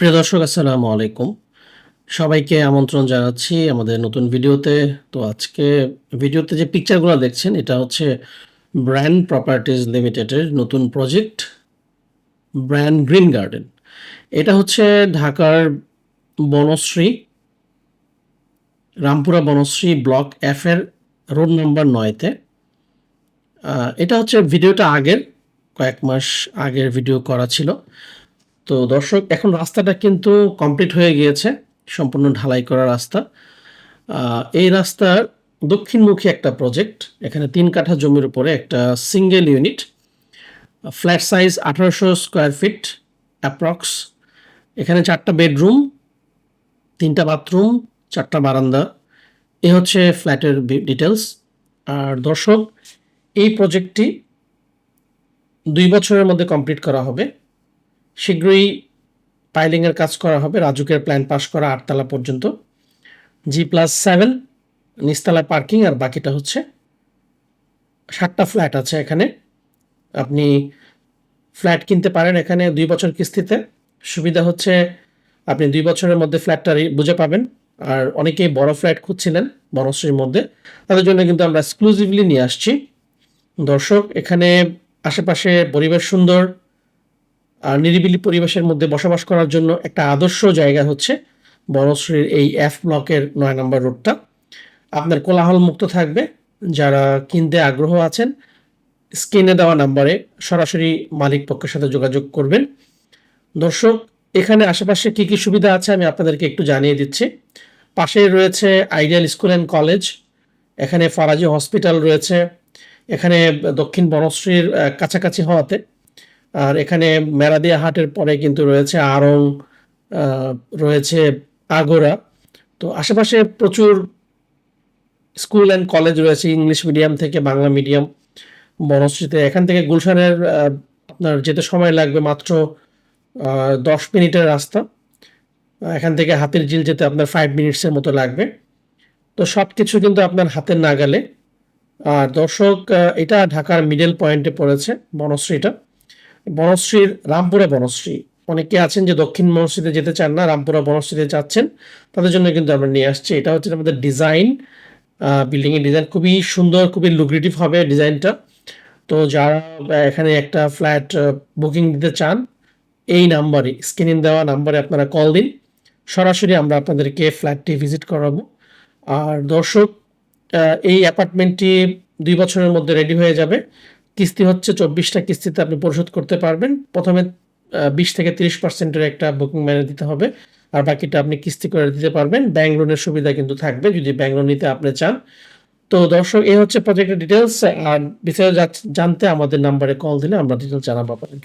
প্রিয় দর্শক, আসসালামু আলাইকুম। সবাইকে আমন্ত্রণ জানাচ্ছি আমাদের নতুন ভিডিওতে। তো আজকে ভিডিওতে যে পিকচারগুলো দেখছেন, এটা হচ্ছে ব্র্যান্ড প্রপার্টিজ লিমিটেডের নতুন প্রজেক্ট ব্র্যান্ড গ্রিন গার্ডেন এটা হচ্ছে ঢাকার বনশ্রী, রামপুরা বনশ্রী ব্লক এফ এর রোড নাম্বার নয়তে। এটা হচ্ছে ভিডিওটা আগের, কয়েক মাস আগের ভিডিও করা ছিল। তো দর্শক, এখন রাস্তাটা কিন্তু কমপ্লিট হয়ে গিয়েছে। সম্পূর্ণ ঢালাই করা রাস্তা। এই রাস্তার দক্ষিণমুখী একটা প্রজেক্ট এখানে তিন কাঠা জমির উপরে একটা সিঙ্গেল ইউনিট ফ্ল্যাট সাইজ আঠারোশো স্কোয়ার ফিট অ্যাপ্রক্স এখানে চারটা বেডরুম তিনটা বাথরুম চারটা বারান্দা। এ হচ্ছে ফ্ল্যাটের ডিটেলস আর দর্শক, এই প্রজেক্টটি দুই বছরের মধ্যে কমপ্লিট করা হবে। শীঘ্রই পাইলিংয়ের কাজ করা হবে। রাজুকের প্ল্যান পাস করা আটতলা পর্যন্ত। জি প্লাস সেভেন নিচতলায় পার্কিং আর বাকিটা হচ্ছে সাতটা ফ্ল্যাট আছে এখানে। আপনি ফ্ল্যাট কিনতে পারেন এখানে দুই বছর কিস্তিতে। সুবিধা হচ্ছে আপনি দুই বছরের মধ্যে ফ্ল্যাটটা বুঝে পাবেন। আর অনেকেই বড় ফ্ল্যাট খুঁজছিলেন বনশ্রীর মধ্যে। তাদের জন্য কিন্তু আমরা এক্সক্লুসিভলি নিয়ে আসছি। দর্শক, এখানে আশেপাশে পরিবেশ সুন্দর নিরিবিলি পরিবেশের মধ্যে বসবাস করার জন্য একটা আদর্শ জায়গা হচ্ছে বনশ্রীর এই এফ ব্লকের নয় নম্বর রোডটা। আপনার কোলাহল মুক্ত থাকবে। যারা কিনতে আগ্রহ আছেন, স্ক্রিনে দেওয়া নাম্বারে সরাসরি মালিক পক্ষের সাথে যোগাযোগ করবেন। দর্শক, এখানে আশেপাশে কি কি সুবিধা আছে আমি আপনাদেরকে একটু জানিয়ে দিচ্ছি। পাশে রয়েছে আইডিয়াল স্কুল অ্যান্ড কলেজ এখানে ফারাজি হসপিটাল রয়েছে, এখানে দক্ষিণ বনশ্রীর কাছাকাছি হওয়াতে আর এখানে মেরাদিয়া হাটের পরে কিন্তু রয়েছে আরং রয়েছে আগোরা তো আশেপাশে প্রচুর স্কুল অ্যান্ড কলেজ রয়েছে, ইংলিশ মিডিয়াম থেকে বাংলা মিডিয়াম বনশ্রীতে। এখান থেকে গুলশানের আপনার যেতে সময় লাগবে মাত্র দশ মিনিটের রাস্তা। এখান থেকে হাতের ঝিল যেতে আপনার ফাইভ মিনিটসের মতো লাগবে। তো সব কিছু কিন্তু আপনার হাতের নাগালে। আর দর্শক এটা ঢাকার মিডল পয়েন্টে পড়েছে বনশ্রীটা। বনশ্রীর রামপুরা বনশ্রী। অনেকে আছেন যে দক্ষিণ বনশ্রীতে যেতে চান না, রামপুরা বনশ্রীতে যাচ্ছেন। তাদের জন্য কিন্তু আমরা নিয়ে আসছি। এটা হচ্ছে আমাদের ডিজাইন বিল্ডিং এর ডিজাইন। খুবই সুন্দর, খুবই লুক্রেটিভ হবে ডিজাইনটা। তো যারা এখানে একটা ফ্ল্যাট বুকিং দিতে চান, এই নাম্বারে, স্ক্রিনে দেওয়া নাম্বারে আপনারা কল দিন। সরাসরি আমরা আপনাদেরকে ফ্ল্যাটটি ভিজিট করাবো। আর দর্শক এই অ্যাপার্টমেন্টটি দুই বছরের মধ্যে রেডি হয়ে যাবে। কিস্তি হচ্ছে, চব্বিশটা কিস্তিতে আপনি পরিশোধ করতে পারবেন। প্রথমে বিশ থেকে তিরিশ পার্সেন্টের একটা বুকিং ম্যানে দিতে হবে। আর বাকিটা আপনি কিস্তি করে দিতে পারবেন। ব্যাংক লোনের সুবিধা কিন্তু থাকবে যদি ব্যাংক লোন নিতে আপনি চান। তো দর্শক, এই হচ্ছে প্রজেক্টের ডিটেলস আর বিস্তারিত জানতে আমাদের নাম্বারে কল দিলে আমরা ডিটেলস জানাব আপনাদেরকে।